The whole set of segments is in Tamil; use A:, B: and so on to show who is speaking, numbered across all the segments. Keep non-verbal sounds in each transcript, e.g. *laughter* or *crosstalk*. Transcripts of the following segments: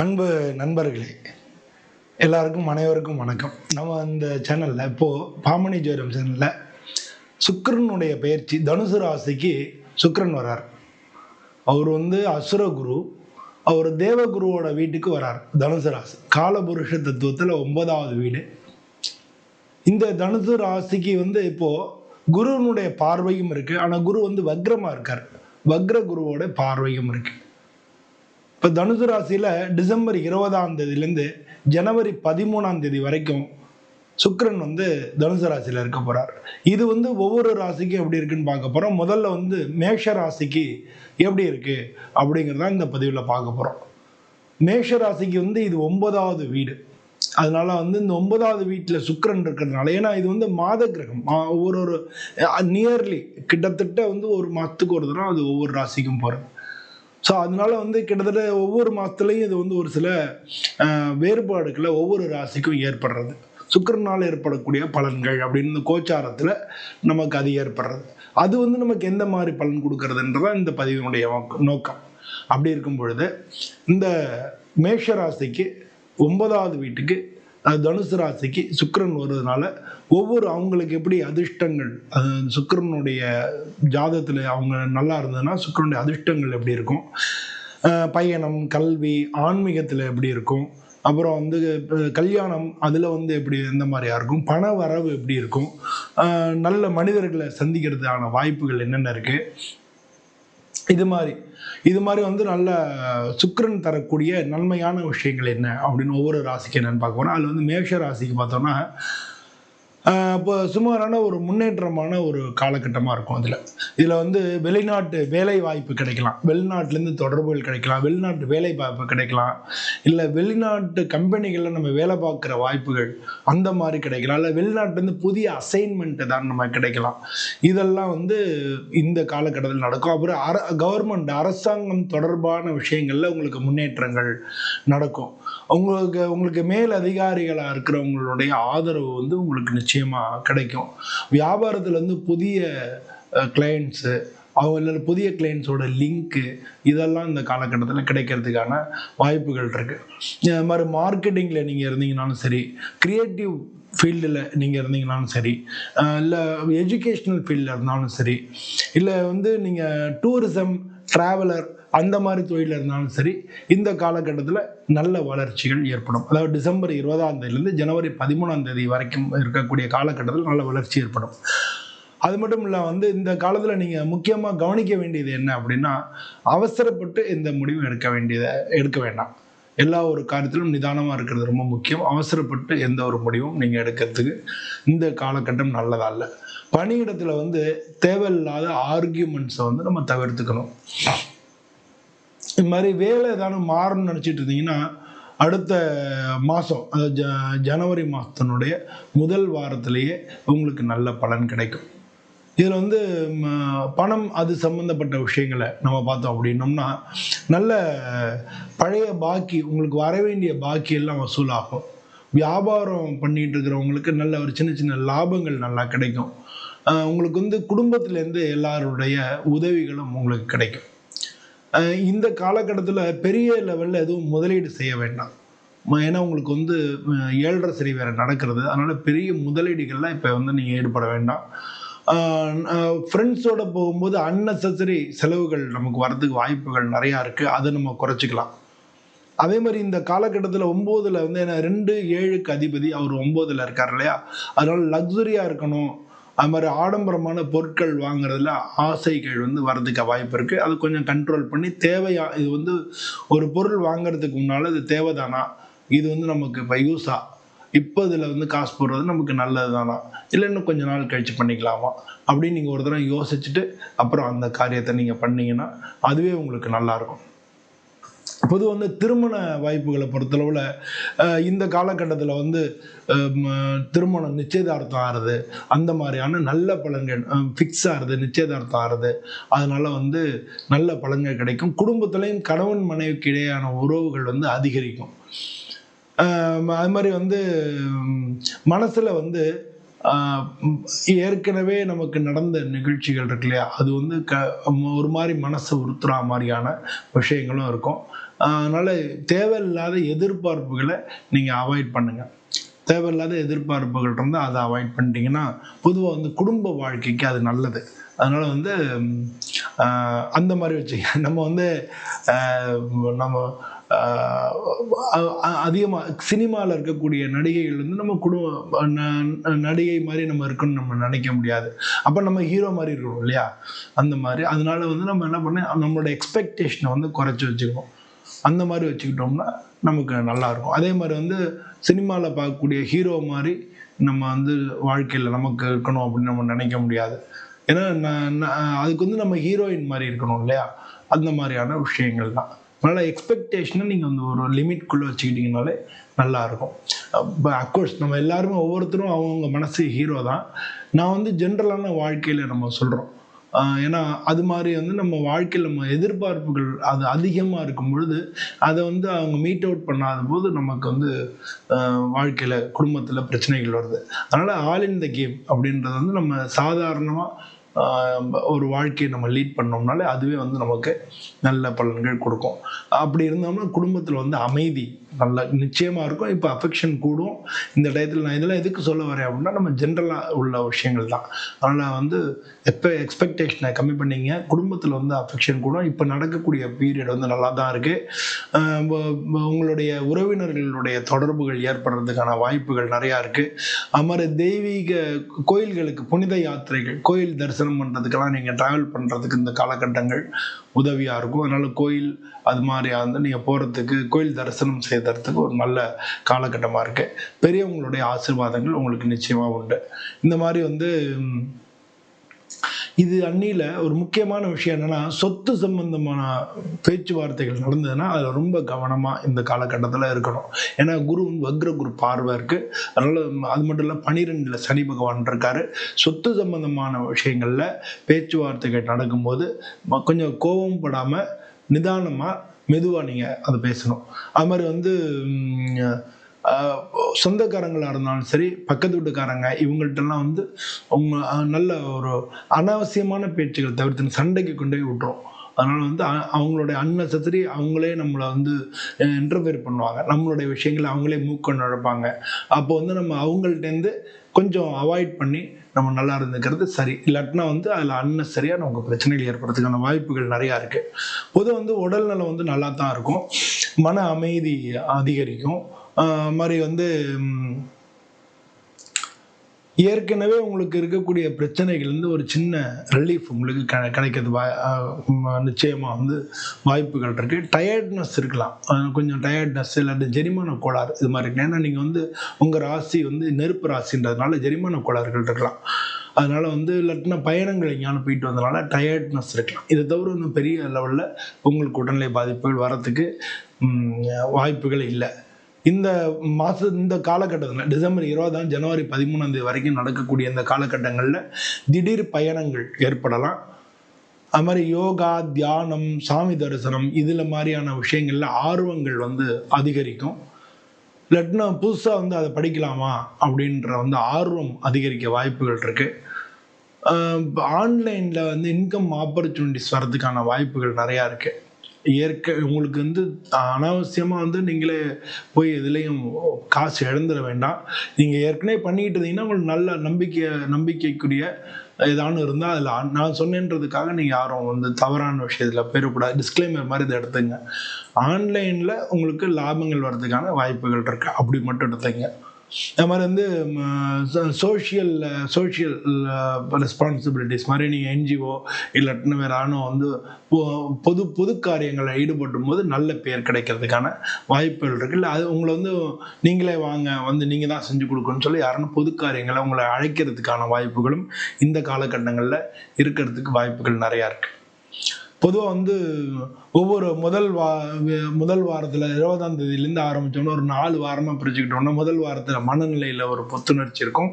A: அன்பு நண்பர்களே எல்லாருக்கும் அனைவருக்கும் வணக்கம். நம்ம இந்த சேனலில் இப்போது பாமணி ஜோரம் சேனலில் சுக்கரனுடைய பயிற்சி தனுசு ராசிக்கு சுக்கரன் வரார் அவர் வந்து அசுர குரு அவர் தேவகுருவோட வீட்டுக்கு வரார் தனுசு ராசி. காலபுருஷ தத்துவத்தில் ஒன்பதாவது வீடு. இந்த தனுசு ராசிக்கு வந்து இப்போது குருவனுடைய பார்வையும் இருக்குது ஆனால் குரு வந்து வக்ரமாக இருக்கார். வக்ர குருவோட பார்வையும் இருக்குது இப்போ தனுசு ராசியில் டிசம்பர் இருபதாம் தேதியிலேருந்து ஜனவரி பதிமூணாம் தேதி வரைக்கும் சுக்கரன் வந்து தனுசு ராசியில் இருக்க போகிறார் இது வந்து ஒவ்வொரு ராசிக்கும் எப்படி இருக்குன்னு பார்க்க போகிறோம் முதல்ல வந்து மேஷ ராசிக்கு எப்படி இருக்குது அப்படிங்கிறதான் இந்த பதிவில் பார்க்க போகிறோம் மேஷ ராசிக்கு வந்து இது ஒன்பதாவது வீடு. அதனால வந்து இந்த ஒன்பதாவது வீட்டில் சுக்கரன் இருக்கிறதுனால ஏன்னா இது வந்து மாத கிரகம். ஒவ்வொரு ஒரு நியர்லி கிட்டத்தட்ட வந்து ஒரு மாதத்துக்கு ஒரு தடவை அது ஒவ்வொரு ராசிக்கும் போகிறது ஸோ அதனால வந்து கிட்டத்தட்ட ஒவ்வொரு மாதத்துலையும் இது வந்து ஒரு சில வேறுபாடுகளை ஒவ்வொரு ராசிக்கும் ஏற்படுறது. சுக்கிரனால் ஏற்படக்கூடிய பலன்கள் அப்படின்னு இந்த கோச்சாரத்தில் நமக்கு அது ஏற்படுறது. அது வந்து நமக்கு எந்த மாதிரி பலன் கொடுக்கறதுன்றதான் இந்த பதிவினுடைய நோக்கம். அப்படி இருக்கும் பொழுது இந்த மேஷ ராசிக்கு ஒன்பதாவது வீட்டுக்கு அது தனுசு ராசிக்கு சுக்கரன் வருவதனால ஒவ்வொரு அவங்களுக்கு எப்படி அதிர்ஷ்டங்கள் அது சுக்கரனுடைய ஜாதத்தில் அவங்க நல்லா இருந்ததுன்னா சுக்கிரனுடைய அதிர்ஷ்டங்கள் எப்படி இருக்கும்? பயணம் கல்வி ஆன்மீகத்தில் எப்படி இருக்கும்? அப்புறம் வந்து கல்யாணம் அதில் வந்து எப்படி எந்த மாதிரியா இருக்கும்? பண வரவு எப்படி இருக்கும்? நல்ல மனிதர்களை சந்திக்கிறதுக்கான வாய்ப்புகள் என்னென்ன இருக்குது இது மாதிரி. இது மாதிரி வந்து நல்ல சுக்கரன் தரக்கூடிய நன்மையான விஷயங்கள் என்ன? அப்படின்னு ஒவ்வொரு ராசிக்கு என்னன்னு பார்க்க போனால் அதில் வந்து மேஷ ராசிக்கு பார்த்தோம்னா இப்போ சுமாரான ஒரு முன்னேற்றமான ஒரு காலகட்டமாக இருக்கும் அதில். இதில் வந்து வெளிநாட்டு வேலை வாய்ப்பு கிடைக்கலாம். வெளிநாட்டிலேருந்து தொடர்புகள் கிடைக்கலாம். வெளிநாட்டு வேலை வாய்ப்பு கிடைக்கலாம். இல்லை வெளிநாட்டு கம்பெனிகளில் நம்ம வேலை பார்க்குற வாய்ப்புகள் அந்த மாதிரி கிடைக்கலாம். இல்லை வெளிநாட்டிலேருந்து புதிய அசைன்மெண்ட் தான் நம்ம கிடைக்கலாம். இதெல்லாம் வந்து இந்த காலகட்டத்தில் நடக்கும். அப்புறம் அர கவர்மெண்ட் அரசாங்கம் தொடர்பான விஷயங்களில் உங்களுக்கு முன்னேற்றங்கள் நடக்கும். உங்களுக்கு உங்களுக்கு மேல் அதிகாரிகளாக இருக்கிறவங்களுடைய ஆதரவு வந்து உங்களுக்கு நிச்சயமாக கிடைக்கும். வியாபாரத்தில் வந்து புதிய கிளையண்ட்ஸு அவங்க புதிய கிளைண்ட்ஸோட லிங்க்கு இதெல்லாம் இந்த காலகட்டத்தில் கிடைக்கிறதுக்கான வாய்ப்புகள் இருக்குது இது மாதிரி மார்க்கெட்டிங்கில் நீங்கள் இருந்தீங்கனாலும் சரி க்ரியேட்டிவ் ஃபீல்டில் நீங்கள் இருந்தீங்கனாலும் சரி இல்லை எஜுகேஷ்னல் ஃபீல்டில் இருந்தாலும் சரி இல்லை வந்து நீங்கள் டூரிசம் ட்ராவலர் அந்த மாதிரி தொழிலில் இருந்தாலும் சரி இந்த காலகட்டத்தில் நல்ல வளர்ச்சிகள் ஏற்படும். அதாவது டிசம்பர் இருபதாம் தேதியிலேருந்து ஜனவரி பதிமூணாம் தேதி வரைக்கும் இருக்கக்கூடிய காலகட்டத்தில் நல்ல வளர்ச்சி ஏற்படும். அது மட்டும் இல்லை வந்து இந்த காலத்தில் நீங்கள் முக்கியமாக கவனிக்க வேண்டியது என்ன அப்படின்னா அவசரப்பட்டு இந்த முடிவு எடுக்க வேண்டியதை எடுக்க வேண்டாம். எல்லா ஒரு காரியத்திலும் நிதானமாக இருக்கிறது ரொம்ப முக்கியம். அவசரப்பட்டு எந்த ஒரு முடிவும் நீங்கள் எடுக்கிறதுக்கு இந்த காலகட்டம் நல்லதா இல்லை பணியிடத்தில் வந்து தேவையில்லாத ஆர்கியூமெண்ட்ஸை வந்து நம்ம தவிர்த்துக்கணும். இது மாதிரி வேலை ஏதாவது மாறணும்னு நினச்சிட்டு இருந்தீங்கன்னா அடுத்த மாதம் அதாவது ஜ ஜனவரி மாதத்தினுடைய முதல் வாரத்திலேயே உங்களுக்கு நல்ல பலன் கிடைக்கும். இதில் வந்து ம, பணம் அது சம்மந்தப்பட்ட விஷயங்களை நம்ம பார்த்தோம் அப்படின்னோம்னா நல்ல பழைய பாக்கி உங்களுக்கு வர வேண்டிய பாக்கி எல்லாம் வசூலாகும். வியாபாரம் பண்ணிட்டு இருக்கிறவங்களுக்கு நல்ல ஒரு சின்ன சின்ன லாபங்கள் நல்லா கிடைக்கும். உங்களுக்கு வந்து குடும்பத்திலேருந்து எல்லாருடைய உதவிகளும் உங்களுக்கு கிடைக்கும். இந்த காலகட்டத்தில் பெரிய லெவலில் எதுவும் முதலீடு செய்ய வேண்டாம். ஏன்னா உங்களுக்கு வந்து ஏழரை சரி வேறு நடக்கிறது. அதனால் பெரிய முதலீடுகள்லாம் இப்போ வந்து நீங்கள் ஈடுபட வேண்டாம். ஃப்ரெண்ட்ஸோட போகும்போது அன்னெசரி செலவுகள் நமக்கு வரதுக்கு வாய்ப்புகள் நிறையா இருக்குது அதை நம்ம குறைச்சிக்கலாம். அதே மாதிரி இந்த காலகட்டத்தில் ஒம்போதில் வந்து என்ன ரெண்டு ஏழுக்கு அதிபதி அவர் ஒம்போதில் இருக்கார் இல்லையா? அதனால் லக்ஸுரியாக இருக்கணும். அது மாதிரி ஆடம்பரமான பொருட்கள் வாங்குறதுல ஆசைகள் வந்து வரதுக்கு வாய்ப்பு இருக்குது அது கொஞ்சம் கண்ட்ரோல் பண்ணி தேவையா இது வந்து ஒரு பொருள் வாங்குறதுக்கு முன்னால் இது தேவைதானா? இது வந்து நமக்கு இப்போ யூஸா இப்போ இதில் வந்து காசு போடுறது நமக்கு நல்லது தானா இல்லை இன்னும் கொஞ்ச நாள் கழிச்சு பண்ணிக்கலாமா? அப்படின்னு நீங்கள் ஒரு தடவை யோசிச்சுட்டு அப்புறம் அந்த காரியத்தை நீங்கள் பண்ணீங்கன்னா அதுவே உங்களுக்கு நல்லாயிருக்கும். பொதுவாக வந்து திருமண வாய்ப்புகளை பொறுத்தளவில் இந்த காலகட்டத்தில் வந்து திருமணம் நிச்சயதார்த்தம் ஆறுது. அந்த மாதிரியான நல்ல பலன்கள் ஃபிக்ஸ் ஆகுது நிச்சயதார்த்தம் ஆறுது. அதனால வந்து நல்ல பலன்கள் கிடைக்கும். குடும்பத்துலேயும் கணவன் மனைவிக்கு இடையேயான உறவுகள் வந்து அதிகரிக்கும். அது மாதிரி வந்து மனசில் வந்து ஏற்கனவே நமக்கு நடந்த நிகழ்ச்சிகள் இருக்கு இல்லையா? அது வந்து க ஒரு மாதிரி மனசை உறுத்துறா மாதிரியான விஷயங்களும் இருக்கும். அதனால் தேவையில்லாத எதிர்பார்ப்புகளை நீங்கள் அவாய்ட் பண்ணுங்கள் தேவையில்லாத எதிர்பார்ப்புகள் இருந்தால் அதை அவாய்ட் பண்ணிட்டீங்கன்னா பொதுவாக வந்து குடும்ப வாழ்க்கைக்கு அது நல்லது. அதனால் வந்து அந்த மாதிரி வச்சுக்க *laughs* நம்ம வந்து நம்ம அதிகமாக சினிமாவில் இருக்கக்கூடிய நடிகைகள் வந்து நம்ம குடும்ப ந- நடிகை மாதிரி நம்ம இருக்கணும்னு நம்ம நினைக்க முடியாது. அப்போ நம்ம ஹீரோ மாதிரி இருக்கணும் இல்லையா? அந்த மாதிரி. அதனால வந்து நம்ம என்ன பண்ண நம்மளோட எக்ஸ்பெக்டேஷனை வந்து குறைச்சி வச்சுக்கணும். அந்த மாதிரி வச்சுக்கிட்டோம்னா நமக்கு நல்லா இருக்கும். அதே மாதிரி வந்து சினிமாவில் பார்க்கக்கூடிய ஹீரோ மாதிரி நம்ம வந்து வாழ்க்கையில் நமக்கு இருக்கணும் அப்படின்னு நம்ம நினைக்க முடியாது. ஏன்னா நான் அதுக்கு வந்து நம்ம ஹீரோயின் மாதிரி இருக்கணும் இல்லையா? அந்த மாதிரியான விஷயங்கள் தான். அதனால் எக்ஸ்பெக்டேஷனை நீங்கள் வந்து ஒரு லிமிட்குள்ளே வச்சுக்கிட்டிங்கனாலே நல்லாயிருக்கும். அப்கோர்ஸ் நம்ம எல்லாருமே ஒவ்வொருத்தரும் அவங்கவுங்க மனசு ஹீரோ தான். நான் வந்து ஜென்ரலான வாழ்க்கையில் நம்ம சொல்கிறோம் ஏன்னா அது மாதிரி வந்து நம்ம வாழ்க்கையில் நம்ம எதிர்பார்ப்புகள் அது அதிகமாக இருக்கும் பொழுது அதை வந்து அவங்க மீட் அவுட் பண்ணாத போது நமக்கு வந்து வாழ்க்கையில் குடும்பத்தில் பிரச்சனைகள் வருது. அதனால் ஆல் இன் த கேம் அப்படின்றது வந்து நம்ம சாதாரணமாக ஒரு வாழ்க்கையை நம்ம லீட் பண்ணோம்னாலே அதுவே வந்து நமக்கு நல்ல பலன்கள் கொடுக்கும். அப்படி இருந்தோம்னா குடும்பத்தில் வந்து அமைதி நல்ல நிச்சயமாக இருக்கும். இப்போ அஃபெக்ஷன் கூடும். இந்த டயத்தில் நான் இதெல்லாம் எதுக்கு சொல்ல வரேன் அப்படின்னா நம்ம ஜென்ரலாக உள்ள விஷயங்கள் தான். அதனால் வந்து எப்போ எக்ஸ்பெக்டேஷனை கம்மி பண்ணீங்க குடும்பத்தில் வந்து அஃபெக்ஷன் கூடும். இப்போ நடக்கக்கூடிய பீரியட் வந்து நல்லா தான் இருக்குது உங்களுடைய உறவினர்களுடைய தொடர்புகள் ஏற்படுறதுக்கான வாய்ப்புகள் நிறையா இருக்குது அது மாதிரி தெய்வீக கோயில்களுக்கு புனித யாத்திரைகள் கோயில் தரிசனம் பண்ணுறதுக்கெல்லாம் நீங்கள் ட்ராவல் பண்ணுறதுக்கு இந்த காலகட்டங்கள் உதவியாக இருக்கும். அதனால் கோயில் அது மாதிரி வந்து நீங்கள் போகிறதுக்கு கோயில் தரிசனம் தரத்துக்கு ஒரு நல்ல காலகட்டமாக இருக்குது பெரியவங்களுடைய ஆசீர்வாதங்கள் உங்களுக்கு நிச்சயமாக உண்டு. இந்த மாதிரி வந்து இது அன்னியில் ஒரு முக்கியமான விஷயம் என்னென்னா சொத்து சம்பந்தமான பேச்சுவார்த்தைகள் நடந்ததுன்னா அதில் ரொம்ப கவனமாக இந்த காலகட்டத்தில் இருக்கணும். ஏன்னா குரு வக்ர குரு பார்வை இருக்குது அதனால் அது மட்டும் இல்லை பனிரெண்டில் சனி பகவான் இருக்காரு. சொத்து சம்பந்தமான விஷயங்களில் பேச்சுவார்த்தைகள் நடக்கும்போது ம- கொஞ்சம் கோபம் படாமல் நிதானமாக மெதுவாக நீங்கள் அதை பேசணும். அது மாதிரி வந்து சொந்தக்காரங்களாக இருந்தாலும் சரி பக்கத்து வீட்டுக்காரங்க இவங்கள்ட்டெல்லாம் வந்து அவங்க நல்ல ஒரு அனாவசியமான பேச்சுகள் தவிர்த்து சண்டைக்கு கொண்டு போய் விட்டுரும். அதனால் வந்து அவங்களுடைய அன்னெசரி அவங்களே நம்மளை வந்து இன்டர்ஃபியர் பண்ணுவாங்க. நம்மளுடைய விஷயங்களை அவங்களே மூக்க நுழைப்பாங்க. அப்போ வந்து நம்ம அவங்கள்ட்டேருந்து கொஞ்சம் அவாய்ட் பண்ணி நம்ம நல்லா இருந்துக்கிறது சரி. இல்லாட்டினா வந்து அதில் அன்னசரியாக நமக்கு பிரச்சனைகள் ஏற்படுறதுக்கான வாய்ப்புகள் நிறையா இருக்குது பொது வந்து உடல் நலம் வந்து நல்லா தான் இருக்கும். மன அமைதி அதிகரிக்கும். மாதிரி வந்து ஏற்கனவே உங்களுக்கு இருக்கக்கூடிய பிரச்சனைகள் ஒரு சின்ன ரிலீஃப் உங்களுக்கு க கிடைக்கிறது. வா நிச்சயமாக வந்து வாய்ப்புகள் இருக்குது டயர்ட்னஸ் இருக்கலாம். கொஞ்சம் டயர்ட்னஸ் இல்லாட்டி ஜெரிமான கோளாறு இது மாதிரி இருக்கு ஏன்னா நீங்கள் வந்து உங்கள் ராசி வந்து நெருப்பு ராசின்றதுனால ஜெரிமான கோளாறுகள் இருக்கலாம். அதனால் வந்து இல்லாட்டினா பயணங்கள் எங்கேயாலும் போயிட்டு வந்தனால டயர்ட்னஸ் இருக்கலாம். இதை தவிர ஒன்றும் பெரிய லெவலில் உங்களுக்கு உடல்நிலை பாதிப்புகள் வரத்துக்கு வாய்ப்புகள் இல்லை. இந்த மாத இந்த காலகட்டத்தில் டிசம்பர் இருபதாம் ஜனவரி பதிமூணாம் தேதி வரைக்கும் நடக்கக்கூடிய இந்த காலகட்டங்களில் திடீர் பயணங்கள் ஏற்படலாம். அது மாதிரி யோகா தியானம் சாமி தரிசனம் இதில் மாதிரியான விஷயங்களில் ஆர்வங்கள் வந்து அதிகரிக்கும். இல்லாட்டினா புதுசாக வந்து அதை படிக்கலாமா அப்படின்ற வந்து ஆர்வம் அதிகரிக்க வாய்ப்புகள் இருக்குது ஆன்லைனில் வந்து இன்கம் ஆப்பர்ச்சுனிட்டிஸ் வரதுக்கான வாய்ப்புகள் நிறையா இருக்குது இயற்கை உங்களுக்கு வந்து அனாவசியமாக வந்து நீங்களே போய் எதுலேயும் காசு இழந்துட வேண்டாம். நீங்கள் ஏற்கனவே பண்ணிக்கிட்டு இருந்தீங்கன்னா உங்களுக்கு நல்ல நம்பிக்கை நம்பிக்கைக்குரிய ஏதானு இருந்தால் அதில் நான் சொன்னேன்றதுக்காக நீங்கள் யாரும் வந்து தவறான விஷயத்தில் போயிடக்கூடாது. டிஸ்க்ளைமர் மாதிரி இதை எடுத்துங்க. ஆன்லைனில் உங்களுக்கு லாபங்கள் வர்றதுக்கான வாய்ப்புகள் இருக்குது அப்படி மட்டும் எடுத்துங்க. அது மாதிரி வந்து சோஷியல் சோஷியல் ரெஸ்பான்சிபிலிட்டிஸ் மாதிரி நீங்கள் என்ஜிஓ இல்லாட்டின்னு வேறு ஆணும் வந்து பொது பொது காரியங்களில் ஈடுபடும் போது நல்ல பேர் கிடைக்கிறதுக்கான வாய்ப்புகள் இருக்கு. இல்லை அது உங்களை வந்து நீங்களே வாங்க வந்து நீங்கள் தான் செஞ்சு கொடுக்கணும்னு சொல்லி யாருன்னு பொது காரியங்களை உங்களை அழைக்கிறதுக்கான வாய்ப்புகளும் இந்த காலகட்டங்களில் இருக்கிறதுக்கு வாய்ப்புகள் நிறையா இருக்குது பொதுவாக வந்து ஒவ்வொரு முதல் வா முதல் வாரத்தில் இருபதாம் தேதியிலேருந்து ஆரம்பித்தோம்னா ஒரு நாலு வாரமாக பிரிச்சுக்கிட்டோம்னா முதல் வாரத்தில் மனநிலையில் ஒரு புத்துணர்ச்சி இருக்கும்.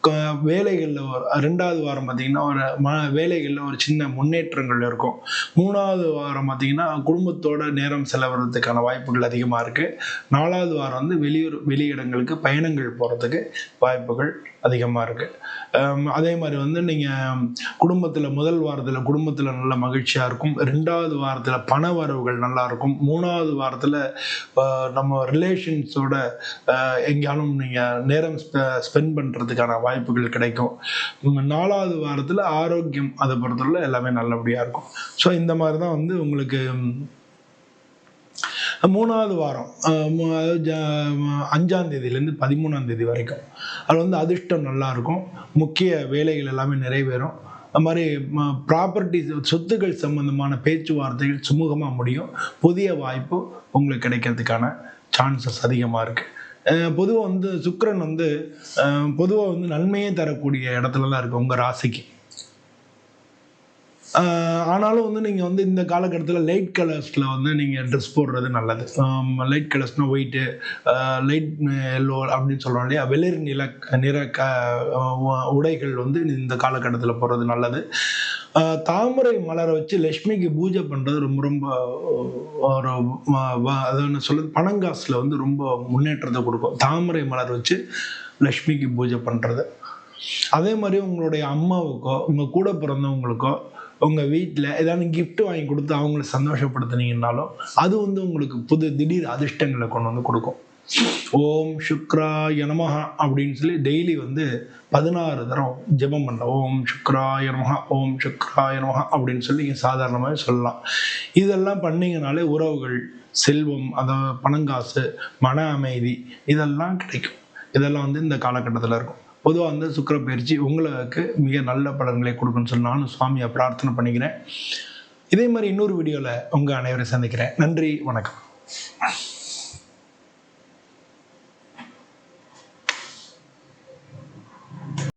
A: க- வேலைகளில் ஒரு ரெண்டாவது வாரம் பார்த்திங்கன்னா ஒரு ம வேலைகளில் ஒரு சின்ன முன்னேற்றங்கள் இருக்கும். மூணாவது வாரம் பார்த்திங்கன்னா குடும்பத்தோட நேரம் செலவிடுறதுக்கான வாய்ப்புகள் அதிகமாக இருக்குது நாலாவது வாரம் வந்து வெளியூர் வெளியிடங்களுக்கு பயணங்கள் போகிறதுக்கு வாய்ப்புகள் அதிகமாக இருக்குது அதே மாதிரி வந்து நீங்கள் குடும்பத்தில் முதல் வாரத்தில் குடும்பத்தில் நல்ல மகிழ்ச்சியாக இருக்கும். ரெண்டாவது வாரத்தில் பண வரவுகள் நல்லா இருக்கும் மூணாவது வாரத்தில் நம்ம ரிலேஷன்ஸோட எங்கேயாலும் நீங்கள் நேரம் ஸ்பெண்ட் பண்ணுறதுக்கான வாய்ப்புகள் கிடைக்கும். நாலாவது வாரத்தில் ஆரோக்கியம் அதை பொறுத்தவரை எல்லாமே நல்லபடியாக இருக்கும். ஸோ இந்த மாதிரி தான் வந்து உங்களுக்கு மூணாவது வாரம் அஞ்சாம் தேதியிலேருந்து பதிமூணாம் தேதி வரைக்கும். அது வந்து அதிர்ஷ்டம் நல்லா இருக்கும் முக்கிய வேலைகள் எல்லாமே நிறைவேறும். அது மாதிரி ப்ராப்பர்ட்டி சொத்துக்கள் சம்பந்தமான பேச்சுவார்த்தைகள் சுமூகமாக முடியும். புதிய வாய்ப்பு உங்களுக்கு கிடைக்கிறதுக்கான சான்சஸ் அதிகமாக இருக்குது பொதுவாக வந்து சுக்கரன் வந்து பொதுவாக வந்து நன்மையே தரக்கூடிய இடத்துல தான் இருக்குது உங்கள் ராசிக்கு. ஆனாலும் வந்து நீங்கள் வந்து இந்த காலகட்டத்தில் லைட் கலர்ஸில் வந்து நீங்கள் ட்ரெஸ் போடுறது நல்லது. லைட் கலர்ஸ்னால் ஒயிட்டு லைட் எல்லோ அப்படின்னு சொல்கிறோம் இல்லையா? வெளிர் நில நிற க உடைகள் வந்து இந்த காலகட்டத்தில் போடுறது நல்லது. தாமரை மலரை வச்சு லக்ஷ்மிக்கு பூஜை பண்ணுறது ரொம்ப ரொம்ப ஒரு அது என்ன சொல்லுது பணங்காசில் வந்து ரொம்ப முன்னேற்றத்தை கொடுக்கும். தாமரை மலர் வச்சு லக்ஷ்மிக்கு பூஜை பண்ணுறது அதே மாதிரி உங்களுடைய அம்மாவுக்கோ உங்கள் கூட பிறந்தவங்களுக்கோ உங்கள் வீட்டில் ஏதாவது கிஃப்ட் வாங்கி கொடுத்து அவங்கள சந்தோஷப்படுத்துனீங்கன்னாலும் அது வந்து உங்களுக்கு புது திடீர் அதிர்ஷ்டங்களை கொண்டு வந்து கொடுக்கும். ஓம் சுக்ரா யனமஹா அப்படின்னு சொல்லி டெய்லி வந்து பதினாறு தரம் ஜெபம் பண்ணலாம் ஓம் சுக்ரா யனமஹா ஓம் சுக்ரா யனமஹா அப்படின்னு சொல்லி நீங்கள் சாதாரணமாகவே சொல்லலாம். இதெல்லாம் பண்ணீங்கனாலே உறவுகள் செல்வம் அதாவது பணங்காசு மன அமைதி இதெல்லாம் கிடைக்கும். இதெல்லாம் வந்து இந்த காலகட்டத்தில் இருக்கும். பொதுவாக வந்து சுக்கர பயிற்சி உங்களுக்கு மிக நல்ல பலன்களை கொடுக்குன்னு சொல்லி நானும் சுவாமியை பிரார்த்தனை பண்ணிக்கிறேன். இதே மாதிரி இன்னொரு வீடியோவில் உங்கள் அனைவரை சந்திக்கிறேன். நன்றி வணக்கம்.